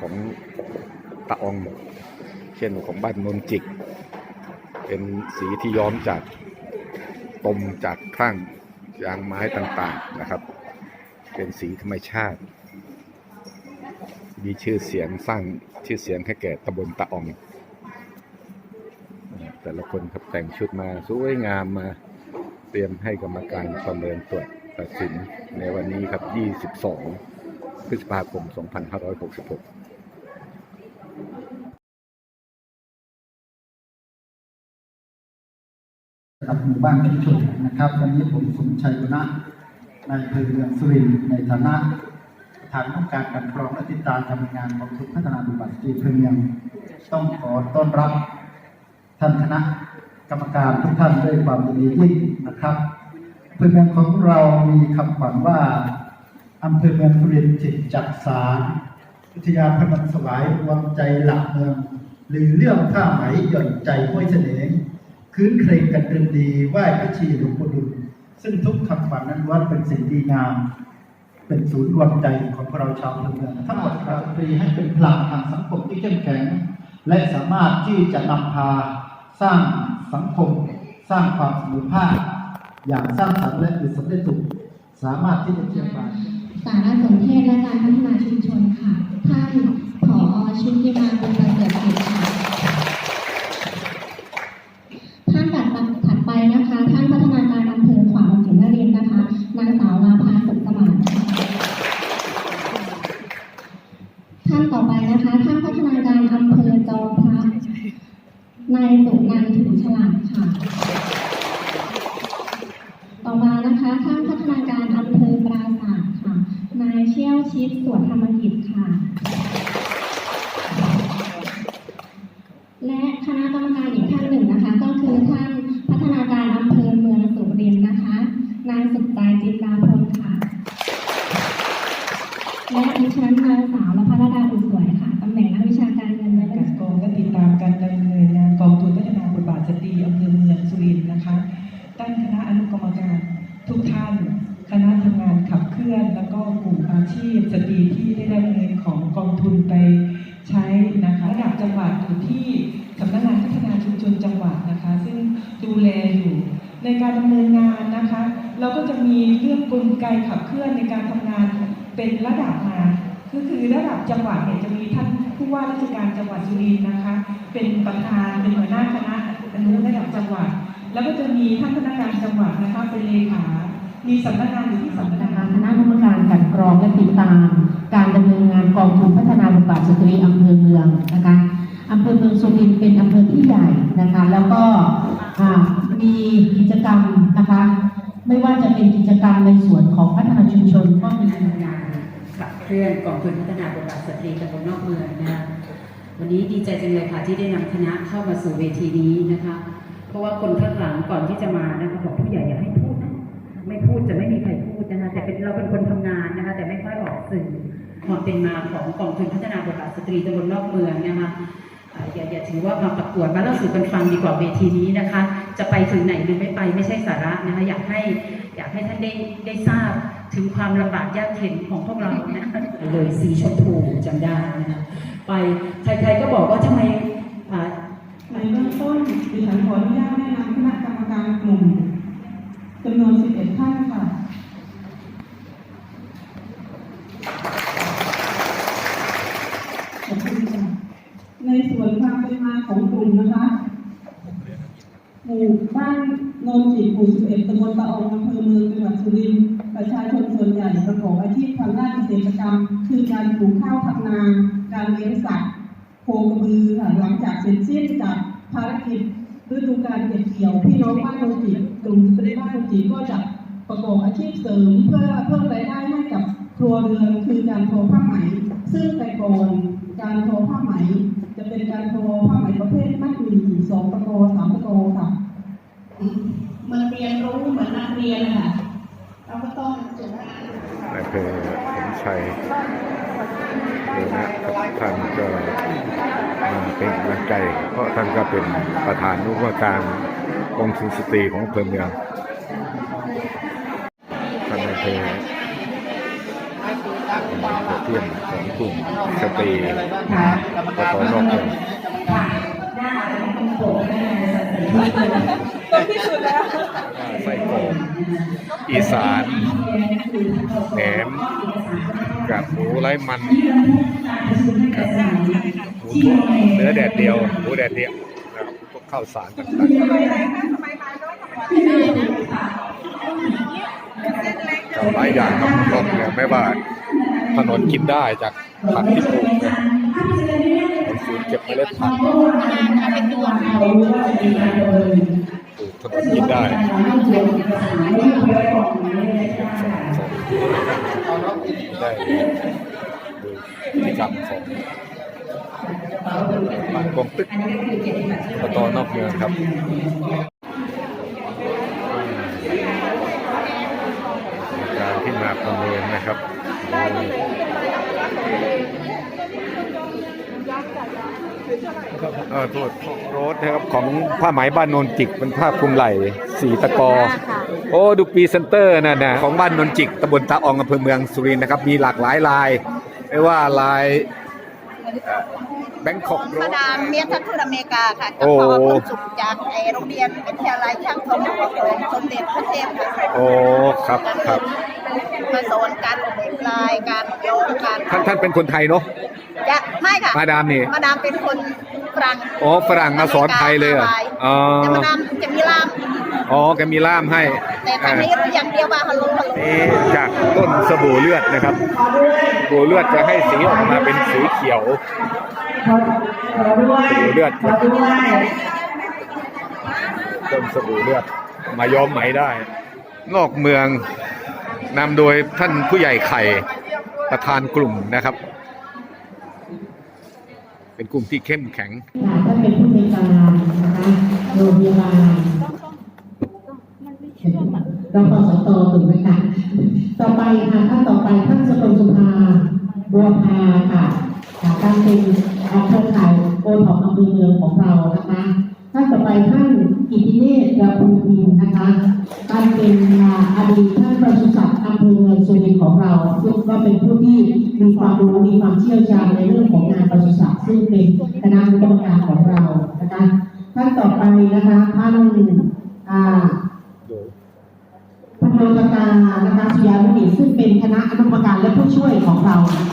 ของตะอองเช่นของบ้านนนจิก เป็นสีที่ย้อมจากตมจากครั่งยางไม้ต่างๆนะครับ เป็นสีธรรมชาติ มีชื่อเสียงสร้างชื่อเสียงให้แก่ตำบลตะอองแต่ละคนครับแต่งชุดมาสวยงามมาเตรียมให้กรรมการประเมินตรวจตัดสินในวันนี้ครับ 22 พฤษภาคม 2566 กับหมู่บ้านชุมชนนะครับ วันนี้ผมสมชัยบุญนะในอำเภอเมืองสุรินทร์ในฐานะประธานองการกันกรองและติดตามทำงานของทุนพัฒนาบุบัติสตรีเพื่อเมืองต้องขอต้อนรับท่านคณะกรรมการทุกท่านด้วยความยินดียิ่งนะครับอำเภอเมืองของเรามีคำขวัญว่าอำเภอเมืองสุรินทร์จิตจักสารวิทยาพนันสวายรวมใจหลักเมือง หรือเรื่องผ้าไหมหย่อนใจห้วยเสน่ห์ คืนเครงกันเรือนดีไหว้พระชีหลวงปู่ดุลซึ่งทุกคำขวัญนั้นล้วนเป็นสิ่งดีงาม เป็นศูนย์รวมใจของพวกเราชาวอำเมืองทั้งหมดครับตรีให้เป็นพลังทางสังคมที่เข้มแข็ง และสามารถที่จะนำพาสร้างสังคม สร้างความสมอภาคอย่างสร้างสรรค์และมีสำเร็จสุขสามารถที่จะเชื่อมไปสารสนเทศและการพัฒนาชุมชน ท่านต่อไปนะคะ ท่านพัฒนาการอำเภอจอมพระนายสุนันท์ถูฉลาดค่ะ ต่อมานะคะ ท่านพัฒนาการอำเภอปราสาทค่ะ นายเชี่ยวชิดสวนธรรมกิจค่ะ นางสาวละพัฒดาอุสวยค่ะตำแหน่งนักวิชาการเงินและการกองและติดตามการดำเนินงานกองทุนพัฒนาบทบาทสตรีอำเภอเมืองสุรินทร์นะคะ ตั้งคณะอนุกรรมการทุกท่าน คณะทำงานขับเคลื่อน แล้วก็กลุ่มอาชีพสตรีที่ได้รับเงินของกองทุนไปใช้นะคะระดับจังหวัดอยู่ที่สำนักงานพัฒนาชุมชนจังหวัดนะคะ ซึ่งดูแลอยู่ในการดำเนินงานนะคะ เราก็จะมีเรื่องกลไกขับเคลื่อนในการทำงานเป็นระดับมา ระดับจังหวัดเนี่ยจะมีท่านผู้ว่าราชการจังหวัดสุรินทร์นะคะ เป็นประธานเป็นหัวหน้าคณะอนุระดับจังหวัด แล้วก็จะมีท่านพนักงานจังหวัดนะคะเป็นเลขา มีสำนักงานอยู่ที่สำนักงานคณะกรรมการกันกรองและติดตาม การดำเนินงานกองทุนพัฒนาบทบาทสตรีอำเภอเมืองนะคะอำเภอเมืองสุรินทร์เป็นอำเภอที่ใหญ่นะคะ แล้วก็มีกิจกรรมนะคะ ไม่ว่าจะเป็นกิจกรรมในส่วนของพัฒนาชุมชนก็มีงาน ขับเคลื่อนกองทุนพัฒนาบทบาทสตรีตำบลนอกเมืองนะคะวันนี้ดีใจจังเลยค่ะที่ได้นำคณะเข้ามาสู่เวทีนี้นะคะ เพราะว่าคนข้างหลังก่อนที่จะมานะคะบอกผู้ใหญ่อย่าให้พูดนะไม่พูดจะไม่มีใครพูดนะคะแต่เป็นเราเป็นคนทำงานนะคะ แต่ไม่ค่อยออกสื่อความเป็นมาของกองทุนพัฒนาบทบาทสตรีตำบลนอกเมืองนะคะอ่าอย่าอย่าถือว่ามาประกวดมาเล่าสู่กันฟังดีกว่าเวทีนี้นะคะ จะไปถึงไหนหรือไม่ไปไม่ใช่สาระนะคะอยากให้อยากให้ท่านได้ได้ทราบ ถึงความลำบากยากเข็นของพวกเรานะคะเลยสีชมพูจำได้นะคะไปใครๆก็บอกว่าทำไมอ่าในเบื้องต้นดิฉันขออนุญาตแนะนำคณะกรรมการกลุ่มจำนวน11ท่านค่ะขอบคุณค่ะในส่วนความเป็นมาของกลุ่มนะคะหมู่บ้านโนนจิตหมู่11ตำบลตะอองอำเภอเมืองจังหวัดสุรินทร์ ประชาชนส่วนใหญ่ประกอบอาชีพทางด้านเกษตรกรรม คือการปลูกข้าวทำนา การเลี้ยงสัตว์โคกระบือค่ะหลังจากเสร็จสิ้นจากภารกิจฤดูการเก็บเกี่ยวพี่น้องบ้านโนจิกลุ่มสตรีบ้านโนจิก็จะประกอบอาชีพเสริมเพื่อเพิ่มรายได้ให้กับครัวเรือนคือการทอผ้าไหม ซึ่งแต่ก่อนการทอผ้าไหม จะเป็นการทอผ้าไหมประเภทมัดหมี่สองตะโกสามตะโกค่ะเมืองเรียนรู้เหมือนนักเรียนค่ะ นายอำเภอสมชัยเดนะท่านก็มาเป็นกำลังใจ เพราะท่านก็เป็นประธานนุว่าการกองทุนสตรีของอำเภอเมืองท่านนายอำเภอเที่ยงของกลุ่มสตรีค่ะปตนอกเมืองค่ะห น้าอาจจะไม่ตรงปกแน่ๆต้องพิสูจน์แล้วไส้กรอกอีสานแหนมกับหมูไร้มันกับหมูทอดเนื้อแดดเดียวหมูแดดเดียวนะครับพวกข้าวสารต่างๆกับหลายอย่างครับรอบเนี่ยไม่ว่าถนนกินได้จากผักที่ปลูกเนี่ย ศูนย์เก็บเมล็ดพันธุ์ปลูกถนนกินได้ได้ดูพฤติกรรมของบานกงตึกอบตอนอกเมืองครับการที่มาประเมินนะครับ เออโทษโรถนะครับของผ้าไหมบ้านโนนจิกเป็นผ้าคลุมไหล่สีตะกอ โอ้ดูปีเซนเตอร์นั่นนะของบ้านนนจิกตำบลตาอองอำเภอเมืองสุรินทร์นะครับ มีหลากหลายลาย ไม่ว่าลายแบงคอกโรมาสดามเมียทัพทูตอเมริกาค่ะโอ้กับพ่อคุณสุขจากไอโรงเรียนวิทยาลัยช่างทองนครปฐมสมเด็จพระเทพค่ะโอ้ครับครับมาสอนการออกแบบลายการย้อมการท่านท่านเป็นคนไทยเนาะจะไม่ค่ะมาดามนี่มาดามเป็นคน ฝรั่งอ๋อฝรั่งมาสอนไทยเลยเหรออ๋อแต่มาดามจะมีล่ามอ๋อแกมีล่ามให้ แต่ตอนนี้รู้อย่างเดียวว่าฮัลโหลฮัลโหลนี่จากต้นสบู่เลือดนะครับสบู่เลือดจะให้สีออกมาเป็นสีเขียวสบู่เลือดต้นสบู่เลือดมาย้อมไหมได้ นอกเมืองนำโดยท่านผู้ใหญ่ไข่ประธานกลุ่มนะครับ เป็นกลุ่มที่เข้มแข็งค่ะท่านเป็นผู้ในวยการนะคะโรงพยาบาลรพสตถูกไหมคะต่อไปค่ะท่านต่อไปท่านสกลสุภาบัวพาค่ะค่ะท่านเป็นเครือข่ายโอท็อปอำเภอเมืองของเรานะคะท่านต่อไปท่านกิติเนศดาภูพินนะคะท่านเป็นอดีตท่านปศุสัตว์ ภอเมืองสุรินของเราซึ่งก็เป็นผู้ที่มีความรู้มีความเชี่ยวชาญในเรื่องของงานปศุสัตว์ซึ่งเป็นคณะกรรมการของเรานะคะท่านต่อไปนะคะท่านอ่าพันโทตกานะคะสุยานุนิซึ่งเป็นคณะอนุกรรมการและผู้ช่วยของเรานะคะ